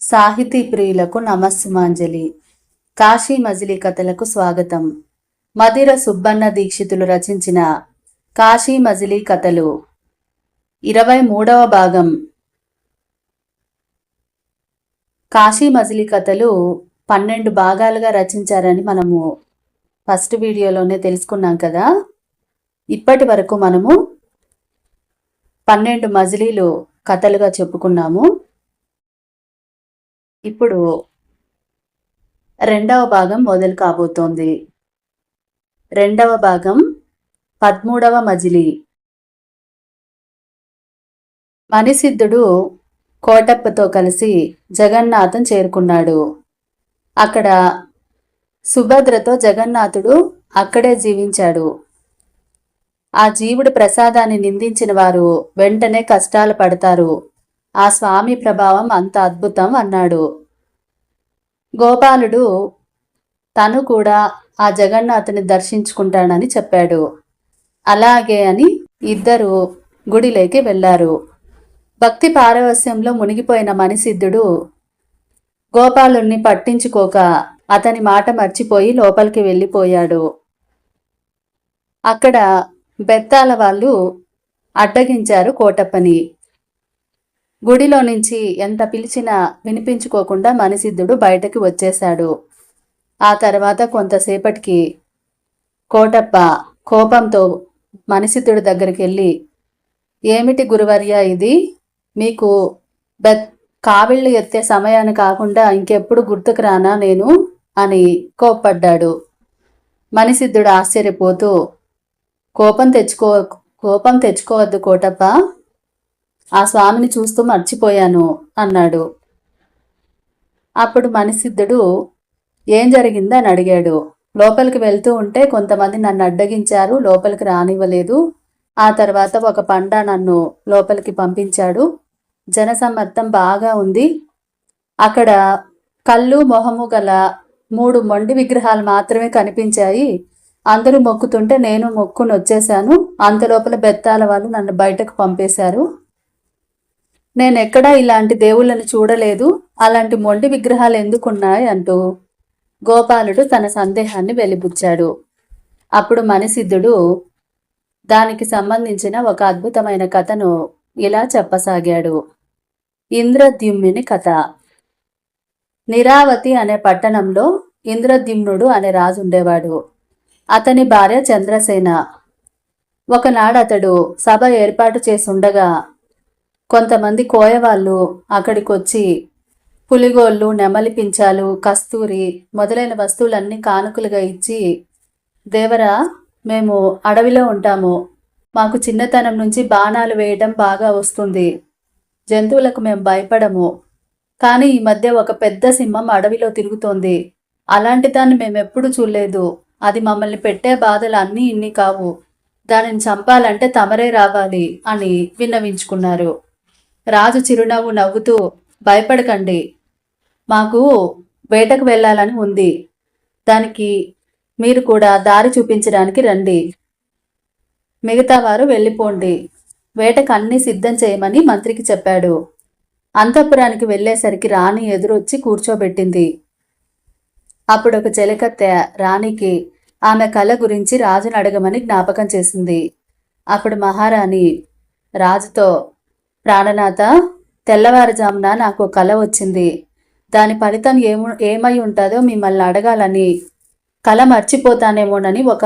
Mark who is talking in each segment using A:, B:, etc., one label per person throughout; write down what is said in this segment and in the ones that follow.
A: సాహితీ ప్రియులకు నమస్సుమాంజలి. కాశీ మజిలీ కథలకు స్వాగతం. మధిర సుబ్బన్న దీక్షితులు రచించిన కాశీ మజిలీ కథలు. ఇరవై మూడవ భాగం. కాశీ మజిలీ కథలు పన్నెండు భాగాలుగా రచించారని మనము ఫస్ట్ వీడియోలోనే తెలుసుకున్నాం కదా. ఇప్పటి వరకు మనము పన్నెండు మజిలీలు కథలుగా చెప్పుకున్నాము. ఇప్పుడు రెండవ భాగం మొదలు కాబోతోంది. రెండవ భాగం పదమూడవ మజిలి. మణిసిద్ధుడు కోటప్పతో కలిసి జగన్నాథం చేరుకున్నాడు. అక్కడ సుభద్రతో జగన్నాథుడు అక్కడే జీవించాడు. ఆ జీవుడి ప్రసాదాన్ని నిందించిన వారు వెంటనే కష్టాలు పడతారు. ఆ స్వామి ప్రభావం అంత అద్భుతం అన్నాడు. గోపాలుడు తను కూడా ఆ జగన్నాథుని దర్శించుకుంటానని చెప్పాడు. అలాగే అని ఇద్దరు గుడిలోకి వెళ్ళారు. భక్తి పారవస్యంలో మునిగిపోయిన మణిసిద్ధుడు గోపాలుణ్ణి పట్టించుకోక అతని మాట మర్చిపోయి లోపలికి వెళ్ళిపోయాడు. అక్కడ బెత్తాల వాళ్ళు అడ్డగించారు కోటప్పని. గుడిలో నుంచి ఎంత పిలిచినా వినిపించుకోకుండా మణిసిద్ధుడు బయటకు వచ్చేశాడు. ఆ తర్వాత కొంతసేపటికి కోటప్ప కోపంతో మణిసిద్ధుడి దగ్గరికి వెళ్ళి ఏమిటి గురువర్య ఇది? మీకు బె కావిళ్ళు ఎత్తే సమయాన్ని కాకుండా ఇంకెప్పుడు గుర్తుకు రానా నేను? అని కోప్పడ్డాడు. మణిసిద్ధుడు ఆశ్చర్యపోతూ కోపం తెచ్చుకో కోపం తెచ్చుకోవద్దు కోటప్ప. ఆ స్వామిని చూస్తూ మర్చిపోయాను అన్నాడు. అప్పుడు మణిసిద్ధుడు ఏం జరిగిందని అడిగాడు. లోపలికి వెళ్తూ ఉంటే కొంతమంది నన్ను అడ్డగించారు లోపలికి రానివ్వలేదు. ఆ తర్వాత ఒక పండ నన్ను లోపలికి పంపించాడు. జనసమ్మర్థం బాగా ఉంది. అక్కడ కళ్ళు మొహము గల మూడు మొండి విగ్రహాలు మాత్రమే కనిపించాయి. అందరూ మొక్కుతుంటే నేను మొక్కుని వచ్చేసాను అంతలోపల బెత్తాల వాళ్ళు నన్ను బయటకు పంపేశారు. నేను ఎక్కడా ఇలాంటి దేవుళ్ళని చూడలేదు. అలాంటి మొండి విగ్రహాలు ఎందుకున్నాయి అంటూ గోపాలుడు తన సందేహాన్ని వెలిబుచ్చాడు. అప్పుడు మణిసిద్ధుడు దానికి సంబంధించిన ఒక అద్భుతమైన కథను ఇలా చెప్పసాగాడు. ఇంద్రద్యుమ్నుని కథ. నిరావతి అనే పట్టణంలో ఇంద్రద్యుమ్నుడు అనే రాజు ఉండేవాడు. అతని భార్య చంద్రసేన. ఒకనాడు అతడు సభ ఏర్పాటు చేసుండగా కొంతమంది కోయవాళ్ళు అక్కడికి వచ్చి పులిగోళ్ళు నెమలి పించాలు కస్తూరి మొదలైన వస్తువులన్నీ కానుకలుగా ఇచ్చి దేవరా మేము అడవిలో ఉంటాము. మాకు చిన్నతనం నుంచి బాణాలు వేయడం బాగా వస్తుంది. జంతువులకు మేము భయపడము. కానీ ఈ మధ్య ఒక పెద్ద సింహం అడవిలో తిరుగుతోంది. అలాంటి దాన్ని మేము ఎప్పుడు చూడలేదు. అది మమ్మల్ని పెట్టే బాధలు అన్నీ ఇన్ని కావు. దానిని చంపాలంటే తమరే రావాలి అని విన్నవించుకున్నారు. రాజు చిరునవ్వు నవ్వుతూ భయపడకండి. మాకు వేటకు వెళ్ళాలని ఉంది. దానికి మీరు కూడా దారి చూపించడానికి రండి. మిగతా వారు వెళ్ళిపోండి. వేటకు అన్నీ సిద్ధం చేయమని మంత్రికి చెప్పాడు. అంతఃపురానికి వెళ్ళేసరికి రాణి ఎదురొచ్చి కూర్చోబెట్టింది. అప్పుడు ఒక చెలకత్తె రాణికి ఆమె కళ గురించి రాజును అడగమని జ్ఞాపకం చేసింది. అప్పుడు మహారాణి రాజుతో ప్రాణనాథ తెల్లవారుజామున నాకు కళ వచ్చింది. దాని ఫలితం ఏము ఏమై ఉంటుందో మిమ్మల్ని అడగాలని. కళ మర్చిపోతానేమోనని ఒక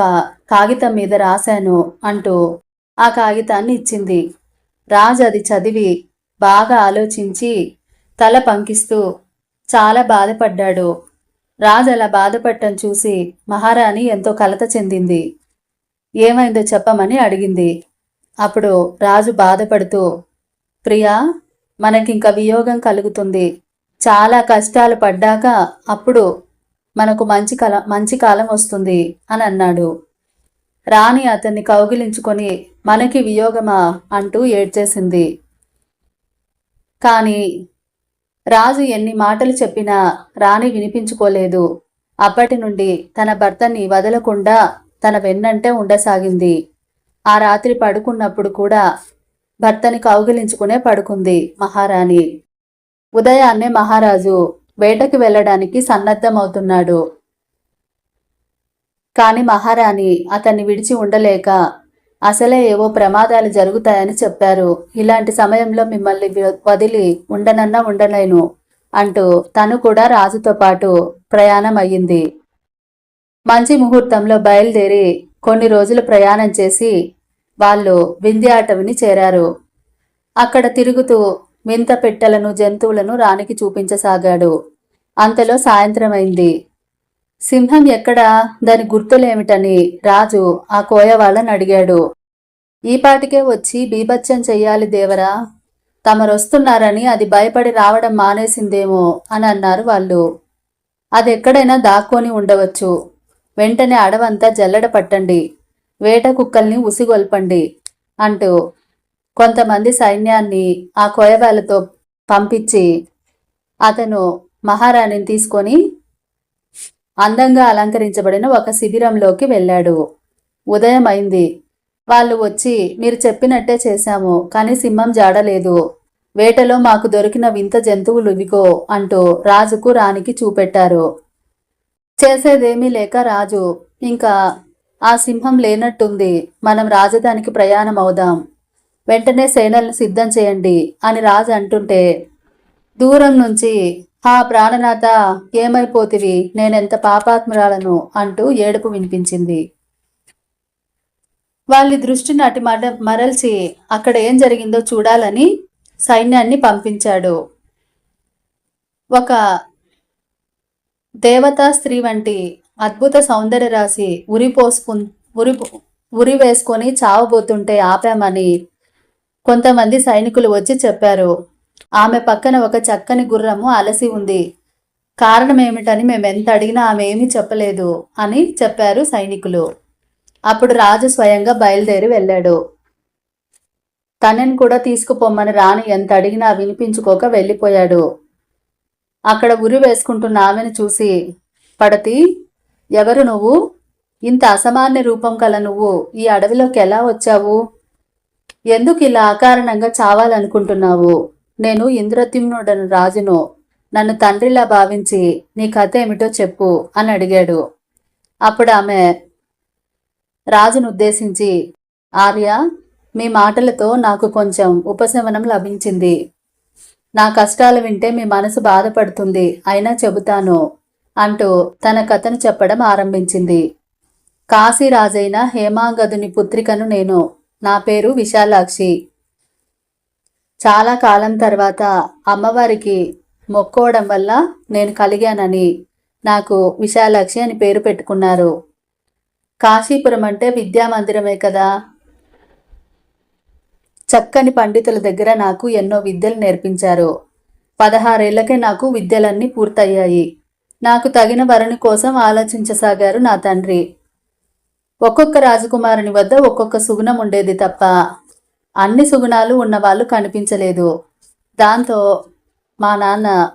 A: కాగితం మీద రాశాను అంటూ ఆ కాగితాన్ని ఇచ్చింది. రాజు అది చదివి బాగా ఆలోచించి తల పంకిస్తూ చాలా బాధపడ్డాడు. రాజు అలా బాధపడటం చూసి మహారాణి ఎంతో కలత చెందింది. ఏమైందో చెప్పమని అడిగింది. అప్పుడు రాజు బాధపడుతూ ప్రియా మనకింక వియోగం కలుగుతుంది. చాలా కష్టాలు పడ్డాక అప్పుడు మనకు మంచి కల మంచి కాలం వస్తుంది అని అన్నాడు. రాణి అతన్ని కౌగిలించుకొని మనకి వియోగమా అంటూ ఏడ్చేసింది. కానీ రాజు ఎన్ని మాటలు చెప్పినా రాణి వినిపించుకోలేదు. అప్పటి నుండి తన భర్తని వదలకుండా తన వెన్నంటే ఉండసాగింది. ఆ రాత్రి పడుకున్నప్పుడు కూడా భర్తని కౌగిలించుకునే పడుకుంది మహారాణి. ఉదయాన్నే మహారాజు వేటకి వెళ్ళడానికి సన్నద్ధమవుతున్నాడు. కాని మహారాణి అతన్ని విడిచి ఉండలేక అసలే ఏవో ప్రమాదాలు జరుగుతాయని చెప్పారు. ఇలాంటి సమయంలో మిమ్మల్ని వదిలి ఉండనన్నా ఉండలేను అంటూ తను కూడా రాజుతో పాటు ప్రయాణం అయ్యింది మంచి ముహూర్తంలో బయలుదేరి కొన్ని రోజులు ప్రయాణం చేసి వాళ్ళు వింధ్యాటవిని చేరారు. అక్కడ తిరుగుతూ వింత పెట్టెలను జంతువులను రాణికి చూపించసాగాడు. అంతలో సాయంత్రం అయింది సింహం ఎక్కడా? దాని గుర్తులేమిటని రాజు ఆ కోయవాళ్ళని అడిగాడు. ఈపాటికే వచ్చి బీభత్సం చెయ్యాలి దేవరా. తమరొస్తున్నారని అది భయపడి రావడం మానేసిందేమో అని అన్నారు వాళ్ళు. అది ఎక్కడైనా దాక్కొని ఉండవచ్చు. వెంటనే అడవంతా జల్లడ పట్టండి. వేట కుక్కల్ని ఉసిగొల్పండి అంటూ కొంతమంది సైన్యాన్ని ఆ కోయవాలతో పంపించి అతను మహారాణిని తీసుకొని అందంగా అలంకరించబడిన ఒక శిబిరంలోకి వెళ్ళాడు. ఉదయం అయింది వాళ్ళు వచ్చి మీరు చెప్పినట్టే చేశాము కానీ సింహం జాడలేదు వేటలో మాకు దొరికిన వింత జంతువులు ఇవిగో అంటూ రాజుకు రాణికి చూపెట్టారు. చేసేదేమీ లేక రాజు ఇంకా ఆ సింహం లేనట్టుంది. మనం రాజధానికి ప్రయాణం అవుదాం. వెంటనే సేనలను సిద్ధం చేయండి అని రాజు అంటుంటే దూరం నుంచి ఆ ప్రాణనాథ ఏమైపోతివి? నేనెంత పాపాత్మురాలను? అంటూ ఏడుపు వినిపించింది. వాళ్ళ దృష్టిని అటు మర మరల్చి అక్కడ ఏం జరిగిందో చూడాలని సైన్యాన్ని పంపించాడు. ఒక దేవతా స్త్రీ వంటి అద్భుత సౌందర్య రాశి ఉరి పోసుకు ఉరి ఉరి వేసుకొని చావబోతుంటే ఆపామని కొంతమంది సైనికులు వచ్చి చెప్పారు. ఆమె పక్కన ఒక చక్కని గుర్రము అలసి ఉంది. కారణం ఏమిటని మేము ఎంత అడిగినా ఆమె ఏమీ చెప్పలేదు అని చెప్పారు సైనికులు. అప్పుడు రాజు స్వయంగా బయలుదేరి వెళ్ళాడు. తనని కూడా తీసుకుపోమ్మని రాణి ఎంత అడిగినా వినిపించుకోక వెళ్ళిపోయాడు. అక్కడ ఉరి వేసుకుంటున్న ఆమెను చూసి పడతి ఎవరు నువ్వు? ఇంత అసమాన్య రూపం కల నువ్వు ఈ అడవిలోకి ఎలా వచ్చావు? ఎందుకు ఇలా అకారణంగా చావాలనుకుంటున్నావు? నేను ఇంద్రద్యుమ్నుడను రాజును. నన్ను తండ్రిలా భావించి నీ కథ ఏమిటో చెప్పు అని అడిగాడు. అప్పుడు ఆమె రాజును ఉద్దేశించి ఆర్య మీ మాటలతో నాకు కొంచెం ఉపశమనం లభించింది. నా కష్టాలు వింటే మీ మనసు బాధపడుతుంది. అయినా చెబుతాను. అంటూ తన కథను చెప్పడం ఆరంభించింది. కాశీరాజైన హేమాంగదుని పుత్రికను నేను నా పేరు విశాలాక్షి. చాలా కాలం తర్వాత అమ్మవారికి మొక్కోవడం వల్ల నేను కలిగానని నాకు విశాలాక్షి అని పేరు పెట్టుకున్నారు. కాశీపురం అంటే విద్యా మందిరమే కదా? చక్కని పండితుల దగ్గర నాకు ఎన్నో విద్యలు నేర్పించారు. పదహారేళ్ళకే నాకు విద్యలన్నీ పూర్తయ్యాయి. నాకు తగిన వరుని కోసం ఆలోచించసాగారు నా తండ్రి. ఒక్కొక్క రాజకుమారుని వద్ద ఒక్కొక్క సుగుణం ఉండేది తప్ప అన్ని సుగుణాలు ఉన్నవాళ్ళు కనిపించలేదు. దాంతో మా నాన్న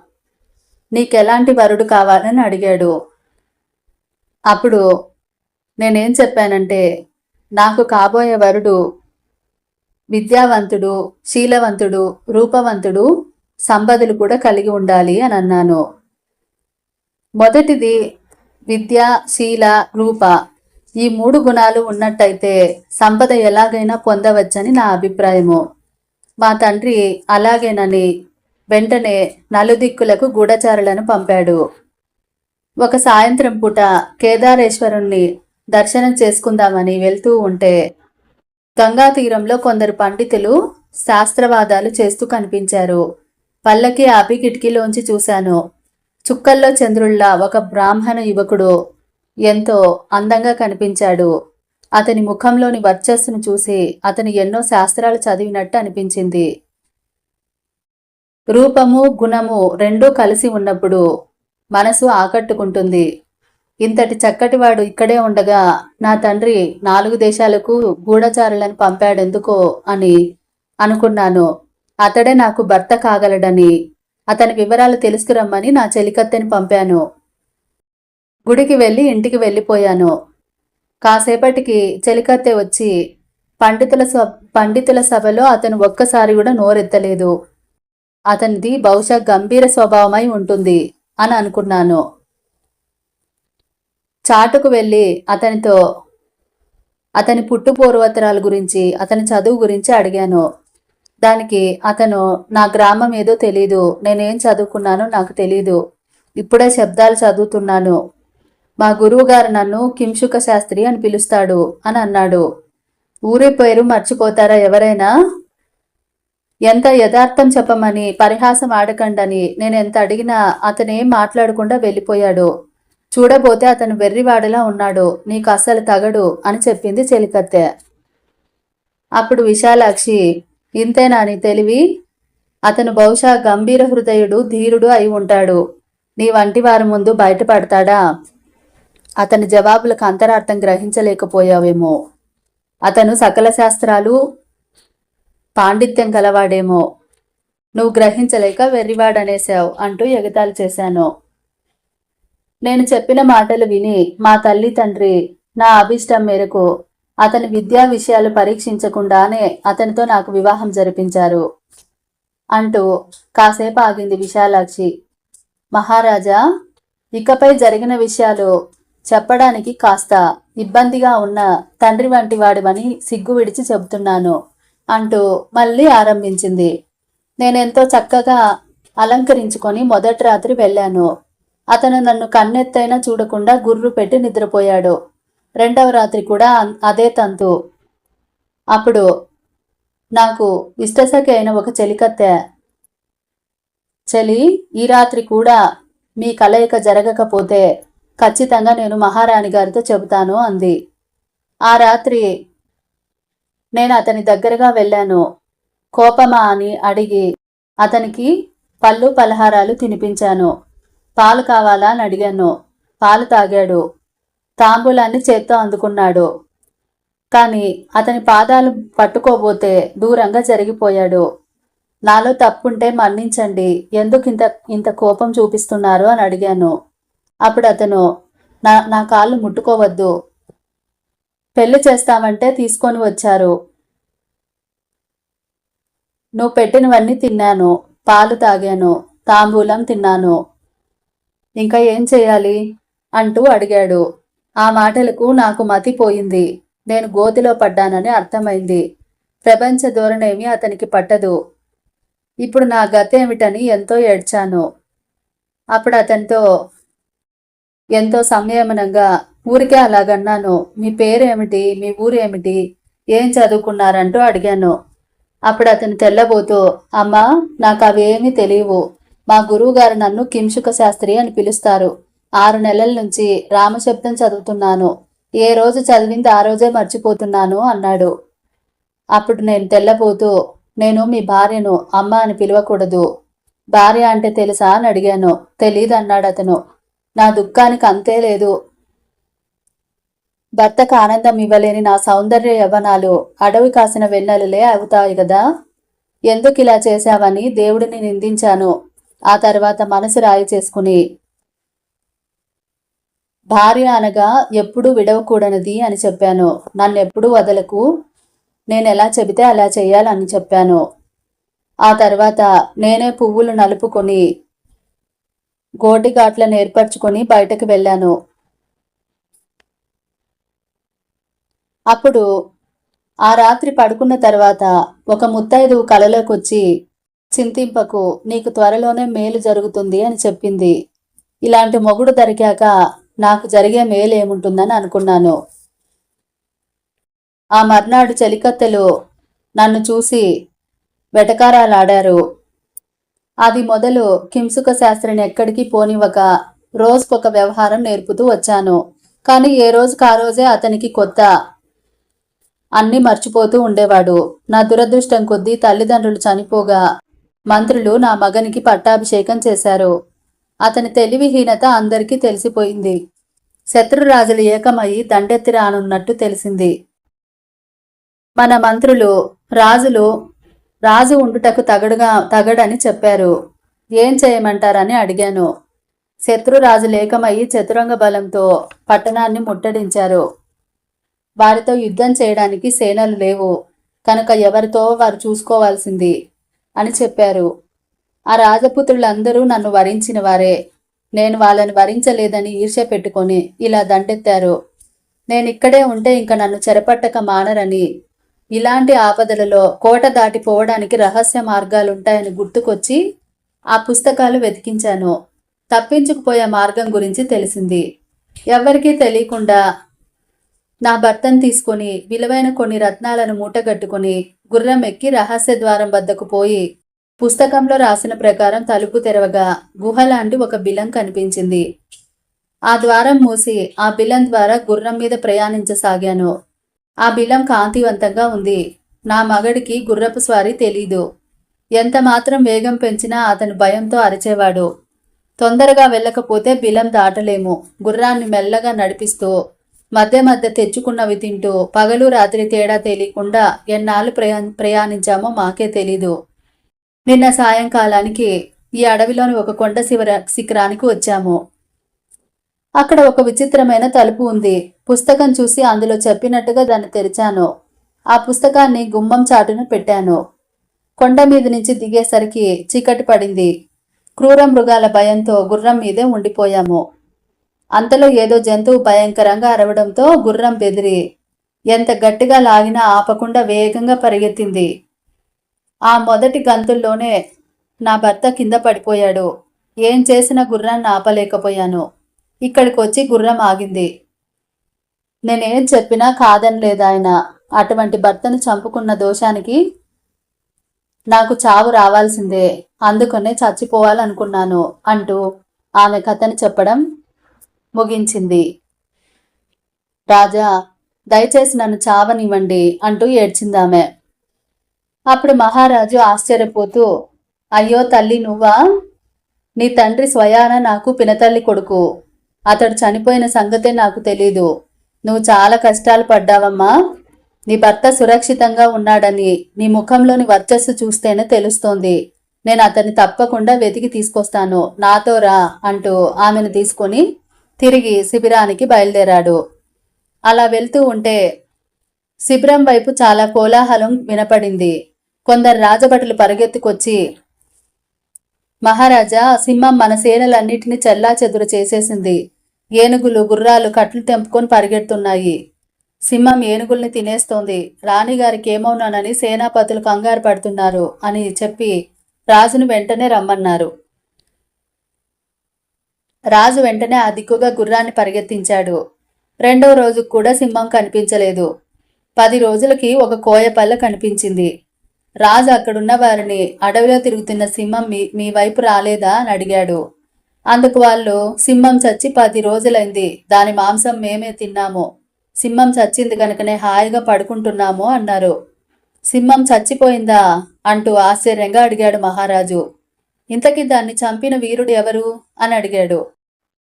A: నీకెలాంటి వరుడు కావాలని అడిగాడు. అప్పుడు నేనేం చెప్పానంటే నాకు కాబోయే వరుడు విద్యావంతుడు శీలవంతుడు రూపవంతుడు సంపదలు కూడా కలిగి ఉండాలి అని అన్నాను. మొదటిది విద్య శీల రూప. ఈ మూడు గుణాలు ఉన్నట్టయితే సంపద ఎలాగైనా పొందవచ్చని నా అభిప్రాయము. మా తండ్రి అలాగేనని వెంటనే నలుదిక్కులకు గూఢచారులను పంపాడు. ఒక సాయంత్రం పూట కేదారేశ్వరుణ్ణి దర్శనం చేసుకుందామని వెళ్తూ ఉంటే గంగా తీరంలో కొందరు పండితులు శాస్త్రవాదాలు చేస్తూ కనిపించారు. పల్లకి ఆపి కిటికీలోంచి చూశాను. చుక్కల్లో చంద్రుల్లా ఒక బ్రాహ్మణ యువకుడు ఎంతో అందంగా కనిపించాడు. అతని ముఖంలోని వర్చస్సును చూసి అతను ఎన్నో శాస్త్రాలు చదివినట్టు అనిపించింది. రూపము గుణము రెండూ కలిసి ఉన్నప్పుడు మనసు ఆకట్టుకుంటుంది. ఇంతటి చక్కటివాడు ఇక్కడే ఉండగా నా తండ్రి నాలుగు దేశాలకు గూఢచారులను పంపాడెందుకో అని అనుకున్నాను. అతడే నాకు భర్త కాగలడని అతని వివరాలు తెలుసుకురమ్మని నా చెలికత్తెని పంపాను. గుడికి వెళ్ళి ఇంటికి వెళ్ళిపోయాను. కాసేపటికి చెలికత్తె వచ్చి పండితుల స పండితుల సభలో అతను ఒక్కసారి కూడా నోరెత్తలేదు. అతనిది బహుశా గంభీర స్వభావమై ఉంటుంది అని అనుకున్నాను. చాటుకు వెళ్ళి అతనితో అతని పుట్టు పూర్వోత్తరాల గురించి అతని చదువు గురించి అడిగాను. దానికి అతను నా గ్రామం ఏదో తెలీదు. నేనేం చదువుకున్నానో నాకు తెలీదు. ఇప్పుడే శబ్దాలు చదువుతున్నాను. మా గురువుగారు నన్ను కింశుక శాస్త్రి అని పిలుస్తాడు అని అన్నాడు. ఊరి పేరు మర్చిపోతారా ఎవరైనా? ఎంత యథార్థం చెప్పమని పరిహాసం ఆడకండని నేను ఎంత అడిగినా అతనేం మాట్లాడకుండా వెళ్ళిపోయాడు. చూడబోతే అతను వెర్రివాడలా ఉన్నాడు. నీకు అస్సలు తగడు అని చెప్పింది చెలికత్తె. అప్పుడు విశాలాక్షి ఇంతేనా నీ తెలివి? అతను బహుశా గంభీర హృదయుడు ధీరుడు అయి ఉంటాడు. నీ వంటి వారి ముందు బయటపడతాడా? అతని జవాబులకు అంతరార్థం గ్రహించలేకపోయావేమో. అతను సకల శాస్త్రాలు పాండిత్యం గలవాడేమో. నువ్వు గ్రహించలేక వెర్రివాడనేశావు అంటూ ఎగతాళి చేశాను. నేను చెప్పిన మాటలు విని మా తల్లి తండ్రి నా అభిష్టం మేరకు అతని విద్యా విషయాలు పరీక్షించకుండానే అతనితో నాకు వివాహం జరిపించారు. అంటూ కాసేపు ఆగింది విశాలాక్షి. మహారాజా ఇకపై జరిగిన విషయాలు చెప్పడానికి కాస్త ఇబ్బందిగా ఉన్న తండ్రి వంటి వాడివని సిగ్గు విడిచి చెబుతున్నాను అంటూ మళ్ళీ ఆరంభించింది. నేనెంతో చక్కగా అలంకరించుకొని మొదటి రాత్రి వెళ్ళాను. అతను నన్ను కన్నెత్తైనా చూడకుండా గుర్రు పెట్టి నిద్రపోయాడు. రెండవ రాత్రి కూడా అన్- అదే తంతు. అప్పుడు నాకు ఇష్టసఖి అయిన ఒక చెలికత్తె. చలి ఈ రాత్రి కూడా మీ కలయిక జరగకపోతే ఖచ్చితంగా నేను మహారాణి గారితో చెబుతాను అంది. ఆ రాత్రి నేను అతని దగ్గరగా వెళ్ళాను. కోపమా అని అడిగి అతనికి పళ్ళు పలహారాలు తినిపించాను. పాలు కావాలా అని అడిగాను. పాలు తాగాడు. తాంబూలాన్ని చేత్తో అందుకున్నాడు. కానీ అతని పాదాలు పట్టుకోబోతే దూరంగా జరిగిపోయాడు. నాలో తప్పుంటే మన్నించండి. ఎందుకు ఇంత ఇంత కోపం చూపిస్తున్నారు అని అడిగాను. అప్పుడు అతను నా నా కాళ్ళు ముట్టుకోవద్దు. పెళ్ళి చేస్తామంటే తీసుకొని వచ్చారు. నువ్వు పెట్టినవన్నీ తిన్నాను. పాలు తాగాను. తాంబూలం తిన్నాను. ఇంకా ఏం చేయాలి? అంటూ అడిగాడు. ఆ మాటలకు నాకు మతిపోయింది. నేను గోతిలో పడ్డానని అర్థమైంది. ప్రపంచ ధోరణేమి అతనికి పట్టదు. ఇప్పుడు నా గతేమిటని ఎంతో ఏడ్చాను. అప్పుడు అతనితో ఎంతో సంయమనంగా ఊరికే అలాగన్నాను. మీ పేరేమిటి? మీ ఊరేమిటి? ఏం చదువుకున్నారంటూ అడిగాను. అప్పుడు అతను తెల్లబోతూ అమ్మా నాకు అవేమీ తెలియవు. మా గురువుగారు నన్ను కింషుక శాస్త్రి అని పిలుస్తారు. ఆరు నెలల నుంచి రామశబ్దం చదువుతున్నాను. ఏ రోజు చదివింది ఆ రోజే మర్చిపోతున్నాను అన్నాడు. అప్పుడు నేను తెల్లబోతూ నేను మీ భార్యను అమ్మ అని పిలవకూడదు. భార్య అంటే తెలుసా అని అడిగాను. తెలీదు అన్నాడు అతను. నా దుఃఖానికి అంతే లేదు. భర్తకు ఆనందం ఇవ్వలేని నా సౌందర్య యవనాలు అడవి కాసిన వెన్నెలలే అవుతాయి కదా ఎందుకు ఇలా చేశావని దేవుడిని నిందించాను. ఆ తర్వాత మనసు రాయి చేసుకుని భార్య అనగా ఎప్పుడు విడవకూడనిది అని చెప్పాను. నన్ను ఎప్పుడు వదలకు. నేను ఎలా చెబితే అలా చేయాలని చెప్పాను. ఆ తర్వాత నేనే పువ్వులు నలుపుకొని గోటిఘాట్లను ఏర్పరచుకొని బయటకు వెళ్ళాను. అప్పుడు ఆ రాత్రి పడుకున్న తర్వాత ఒక ముత్తైదు కలలోకొచ్చి చింతింపకు నీకు త్వరలోనే మేలు జరుగుతుంది అని చెప్పింది. ఇలాంటి మొగుడు దొరికాక నాకు జరిగే మేలు ఏముంటుందని అనుకున్నాను. ఆ మర్నాడు చలికత్తెలు నన్ను చూసి వెటకారాలాడారు. అది మొదలు కింసుక శాస్త్రిని ఎక్కడికి పోనివ్వక రోజుకొక వ్యవహారం నేర్పుతూ వచ్చాను. కానీ ఏ రోజుకి ఆ రోజే అతనికి కొత్త అన్నీ మర్చిపోతూ ఉండేవాడు. నా దురదృష్టం కొద్దీ తల్లిదండ్రులు చనిపోగా మంత్రులు నా మగనికి పట్టాభిషేకం చేశారు. అతని తెలివిహీనత అందరికీ తెలిసిపోయింది. శత్రురాజులు ఏకమయ్యి దండెత్తి రానున్నట్టు తెలిసింది. మన మంత్రులు రాజులు రాజు ఉండుటకు తగడుగా తగడని చెప్పారు. ఏం చేయమంటారని అడిగాను. శత్రురాజు లేకమయ్యి చతురంగ బలంతో పట్టణాన్ని ముట్టడించారు. వారితో యుద్ధం చేయడానికి సేనలు లేవు. కనుక ఎవరితో వారు చూసుకోవాల్సింది అని చెప్పారు. ఆ రాజపుత్రులందరూ నన్ను వరించిన వారే. నేను వాళ్ళని వరించలేదని ఈర్ష్య పెట్టుకొని ఇలా దండెత్తారు. నేను ఇక్కడే ఉంటే ఇంక నన్ను చెరపట్టక మానరని. ఇలాంటి ఆపదలలో కోట దాటిపోవడానికి రహస్య మార్గాలుంటాయని గుర్తుకొచ్చి ఆ పుస్తకాలు వెతికించాను. తప్పించుకుపోయే మార్గం గురించి తెలిసింది. ఎవ్వరికీ తెలియకుండా నా భర్తను తీసుకొని విలువైన కొన్ని రత్నాలను మూటగట్టుకుని గుర్రం ఎక్కి రహస్య ద్వారం వద్దకు పోయి పుస్తకంలో రాసిన ప్రకారం తలుపు తెరవగా గుహ లాంటి ఒక బిలం కనిపించింది. ఆ ద్వారం మూసి ఆ బిలం ద్వారా గుర్రం మీద ప్రయాణించసాగాను. ఆ బిలం కాంతివంతంగా ఉంది. నా మగడికి గుర్రపు స్వారీ తెలీదు. ఎంత మాత్రం వేగం పెంచినా అతను భయంతో అరిచేవాడు. తొందరగా వెళ్ళకపోతే బిలం దాటలేము. గుర్రాన్ని మెల్లగా నడిపిస్తూ మధ్య మధ్య తెచ్చుకున్నవి తింటూ పగలు రాత్రి తేడా తెలియకుండా ఎన్నాళ్ళు ప్రయా ప్రయాణించామో మాకే తెలీదు. నిన్న సాయంకాలానికి ఈ అడవిలోని ఒక కొండ శివర శిఖరానికి వచ్చాము. అక్కడ ఒక విచిత్రమైన తలుపు ఉంది. పుస్తకం చూసి అందులో చెప్పినట్టుగా దాన్ని తెరిచాను. ఆ పుస్తకాన్ని గుమ్మం చాటున పెట్టాను. కొండ మీద నుంచి దిగేసరికి చీకటి పడింది. క్రూర మృగాల భయంతో గుర్రం మీదే ఉండిపోయాము. అంతలో ఏదో జంతువు భయంకరంగా అరవడంతో గుర్రం బెదిరి ఎంత గట్టిగా లాగినా ఆపకుండా వేగంగా పరిగెత్తింది. ఆ మొదటి గంతుల్లోనే నా భర్త కింద పడిపోయాడు. ఏం చేసినా గుర్రాన్ని ఆపలేకపోయాను. ఇక్కడికి వచ్చి గుర్రం ఆగింది. నేనేం చెప్పినా కాదనలేదాయన అటువంటి భర్తను చంపుకున్న దోషానికి నాకు చావు రావాల్సిందే. అందుకనే చచ్చిపోవాలనుకున్నాను అంటూ ఆమె కథను చెప్పడం ముగించింది. రాజా దయచేసి నన్ను చావనివ్వండి అంటూ ఏడ్చిందామె. అప్పుడు మహారాజు ఆశ్చర్యపోతూ అయ్యో తల్లి నువ్వా? నీ తండ్రి స్వయాన నాకు పినతల్లి కొడుకు. అతడు చనిపోయిన సంగతే నాకు తెలీదు. నువ్వు చాలా కష్టాలు పడ్డావమ్మా. నీ భర్త సురక్షితంగా ఉన్నాడని నీ ముఖంలోని వర్చస్సు చూస్తేనే తెలుస్తోంది. నేను అతన్ని తప్పకుండా వెతికి తీసుకొస్తాను. నాతో రా అంటూ ఆమెను తీసుకొని తిరిగి శిబిరానికి బయలుదేరాడు. అలా వెళ్తూ ఉంటే శిబిరం వైపు చాలా కోలాహలం వినపడింది. కొందరు రాజభటులు పరిగెత్తుకొచ్చి మహారాజా సింహం మన సేనలన్నిటినీ చెల్లా చెదురు చేసేసింది. ఏనుగులు గుర్రాలు కట్లు తెంపుకొని పరిగెడుతున్నాయి సింహం ఏనుగుల్ని తినేస్తోంది. రాణిగారికి ఏమవునానని సేనాపతులు కంగారు పడుతున్నారు అని చెప్పి రాజును వెంటనే రమ్మన్నారు. రాజు వెంటనే ఆ దిక్కుగా గుర్రాన్ని పరిగెత్తించాడు. రెండో రోజు కూడా సింహం కనిపించలేదు. పది రోజులకి ఒక కోయపల్ల కనిపించింది. రాజు అక్కడున్న వారిని అడవిలో తిరుగుతున్న సింహం మీ మీ వైపు రాలేదా అని అడిగాడు. అందుకు వాళ్ళు సింహం చచ్చి పది రోజులైంది దాని మాంసం మేమే తిన్నాము. సింహం చచ్చింది కనుకనే హాయిగా పడుకుంటున్నాము అన్నారు. సింహం చచ్చిపోయిందా? అంటూ ఆశ్చర్యంగా అడిగాడు మహారాజు. ఇంతకీ దాన్ని చంపిన వీరుడు ఎవరు? అని అడిగాడు.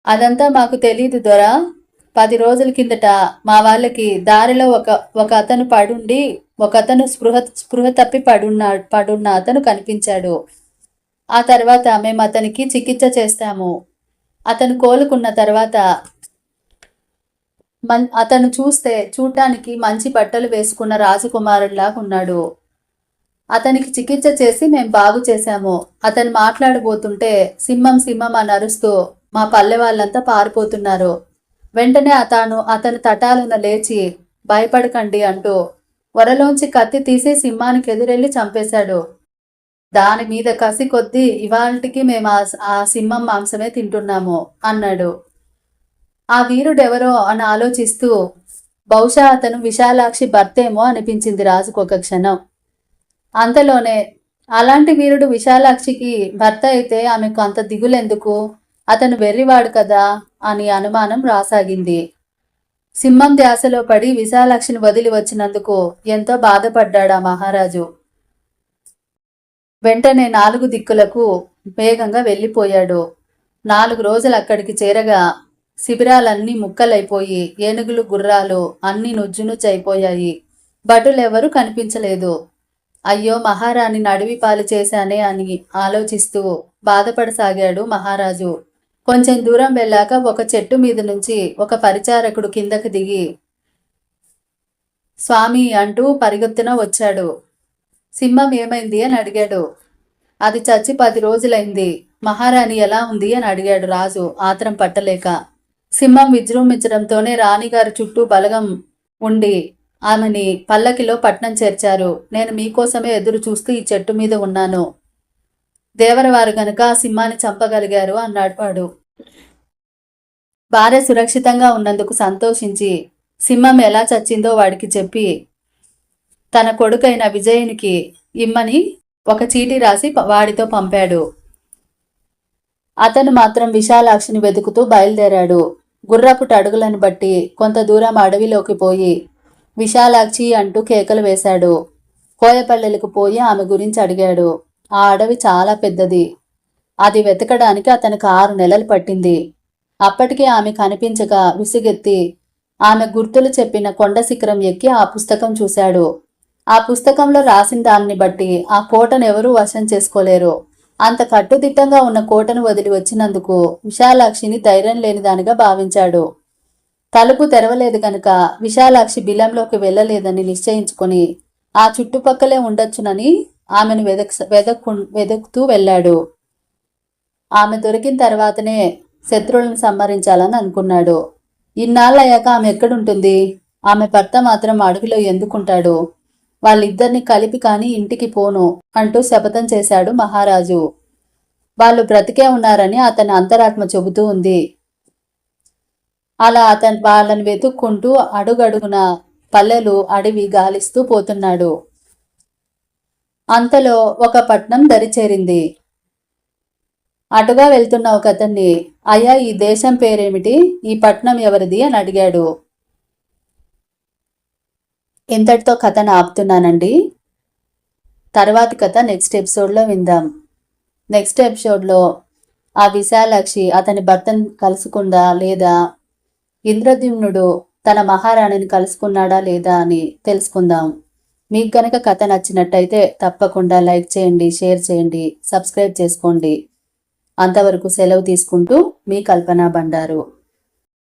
A: అదంతా మాకు తెలియదు దొరా పది రోజుల కిందట మా వాళ్ళకి దారిలో ఒక ఒక అతను పడుండి ఒక అతను స్పృహ స్పృహ తప్పి పడున్న పడున్న అతను కనిపించాడు. ఆ తర్వాత మేము అతనికి చికిత్స చేస్తాము. అతను కోలుకున్న తర్వాత మన్ అతను చూస్తే చూడటానికి మంచి బట్టలు వేసుకున్న రాజకుమారుడిలాగా ఉన్నాడు. అతనికి చికిత్స చేసి మేము బాగు చేశాము. అతను మాట్లాడబోతుంటే సింహం సింహం అని అరుస్తూ మా పల్లె వాళ్ళంతా పారిపోతున్నారు. వెంటనే అతను అతని తటాలున లేచి భయపడకండి అంటూ వరలోంచి కత్తి తీసి సింహానికి ఎదురెళ్ళి చంపేశాడు. దాని మీద కసి కొద్దీ ఇవాళకి మేము ఆ ఆ సింహం మాంసమే తింటున్నాము అన్నాడు. ఆ వీరుడెవరో అని ఆలోచిస్తూ బహుశా అతను విశాలాక్షి భర్తేమో అనిపించింది రాజుకు ఒక క్షణం. అంతలోనే అలాంటి వీరుడు విశాలాక్షికి భర్త అయితే ఆమెకు అంత దిగులెందుకు? అతను వెర్రివాడు కదా అని అనుమానం రాసాగింది. సింహం ధ్యాసలో పడి విశాలక్షిని వదిలి వచ్చినందుకు ఎంతో బాధపడ్డాడా మహారాజు. వెంటనే నాలుగు దిక్కులకు వేగంగా వెళ్ళిపోయాడు. నాలుగు రోజులు అక్కడికి చేరగా శిబిరాలన్నీ ముక్కలైపోయి ఏనుగులు గుర్రాలు అన్నీ నుజ్జునుజ్జైపోయాయి భటులెవరూ కనిపించలేదు. అయ్యో మహారాణి నడివి పాలు చేశానే అని ఆలోచిస్తూ బాధపడసాగాడు మహారాజు. కొంచెం దూరం వెళ్ళాక ఒక చెట్టు మీద నుంచి ఒక పరిచారకుడు కిందకు దిగి స్వామి అంటూ పరిగెత్తున వచ్చాడు. సింహం ఏమైంది? అని అడిగాడు. అది చచ్చి పది రోజులైంది. మహారాణి ఎలా ఉంది? అని అడిగాడు రాజు ఆత్రం పట్టలేక. సింహం విజృంభించడంతోనే రాణిగారి చుట్టూ బలగం ఉండి ఆమెని పల్లకిలో పట్నం చేర్చారు. నేను మీకోసమే ఎదురు చూస్తూ ఈ చెట్టు మీద ఉన్నాను. దేవరవారు గనుక ఆ సింహాన్ని చంపగలిగారు అన్నాడు వాడు. భార్య సురక్షితంగా ఉన్నందుకు సంతోషించి సింహం ఎలా చచ్చిందో వాడికి చెప్పి తన కొడుకైన విజయునికి ఇమ్మని ఒక చీటీ రాసి వాడితో పంపాడు. అతను మాత్రం విశాలాక్షిని వెతుకుతూ బయలుదేరాడు. గుర్రపుట అడుగులను బట్టి కొంత దూరం అడవిలోకి పోయి విశాలాక్షి అంటూ కేకలు వేశాడు. కోయపల్లెలకు పోయి ఆమె గురించి అడిగాడు. ఆ అడవి చాలా పెద్దది. అది వెతకడానికి అతనికి ఆరు నెలలు పట్టింది. అప్పటికే ఆమె కనిపించక విసిగెత్తి ఆమె గుర్తులు చెప్పిన కొండ శిఖరం ఎక్కి ఆ పుస్తకం చూశాడు. ఆ పుస్తకంలో రాసిన దాన్ని బట్టి ఆ కోటను ఎవరూ వశం చేసుకోలేరు. అంత కట్టుదిట్టంగా ఉన్న కోటను వదిలి వచ్చినందుకు విశాలాక్షిని ధైర్యం లేనిదానిగా భావించాడు. తలుపు తెరవలేదు కనుక విశాలాక్షి బిలంలోకి వెళ్ళలేదని నిశ్చయించుకొని ఆ చుట్టుపక్కలే ఉండొచ్చునని ఆమెను వెదక్ వెదక్కు వెదకుతూ వెళ్ళాడు. ఆమె దొరికిన తర్వాతనే శత్రువులను సంహరించాలని అనుకున్నాడు. ఇన్నాళ్ళయ్యాక ఆమె ఎక్కడుంటుంది? ఆమె భర్త మాత్రం అడవిలో ఎందుకుంటాడు? వాళ్ళిద్దరిని కలిపి కాని ఇంటికి పోను అంటూ శపథం చేశాడు మహారాజు. వాళ్ళు బ్రతికే ఉన్నారని అతని అంతరాత్మ చెబుతూ ఉంది. అలా అతను వాళ్ళని వెతుక్కుంటూ అడుగడుగున పల్లెలు అడవి గాలిస్తూ పోతున్నాడు. అంతలో ఒక పట్నం దరిచేరింది. అటుగా వెళ్తున్న ఒక అతన్ని అయ్యా ఈ దేశం పేరేమిటి? ఈ పట్నం ఎవరిది? అని అడిగాడు. ఇంతటితో కథను ఆపుతున్నానండి. తర్వాతి కథ నెక్స్ట్ ఎపిసోడ్లో విందాం. నెక్స్ట్ ఎపిసోడ్లో ఆ విశాలాక్షి అతని భర్తను కలుసుకుందా లేదా? ఇంద్రద్యుమ్నుడు తన మహారాణిని కలుసుకున్నాడా లేదా అని తెలుసుకుందాం. మీకు గనక కథ నచ్చినట్టయితే తప్పకుండా లైక్ చేయండి షేర్ చేయండి సబ్స్క్రైబ్ చేసుకోండి. అంతవరకు సెలవు తీసుకుంటూ మీ కల్పన బండారు.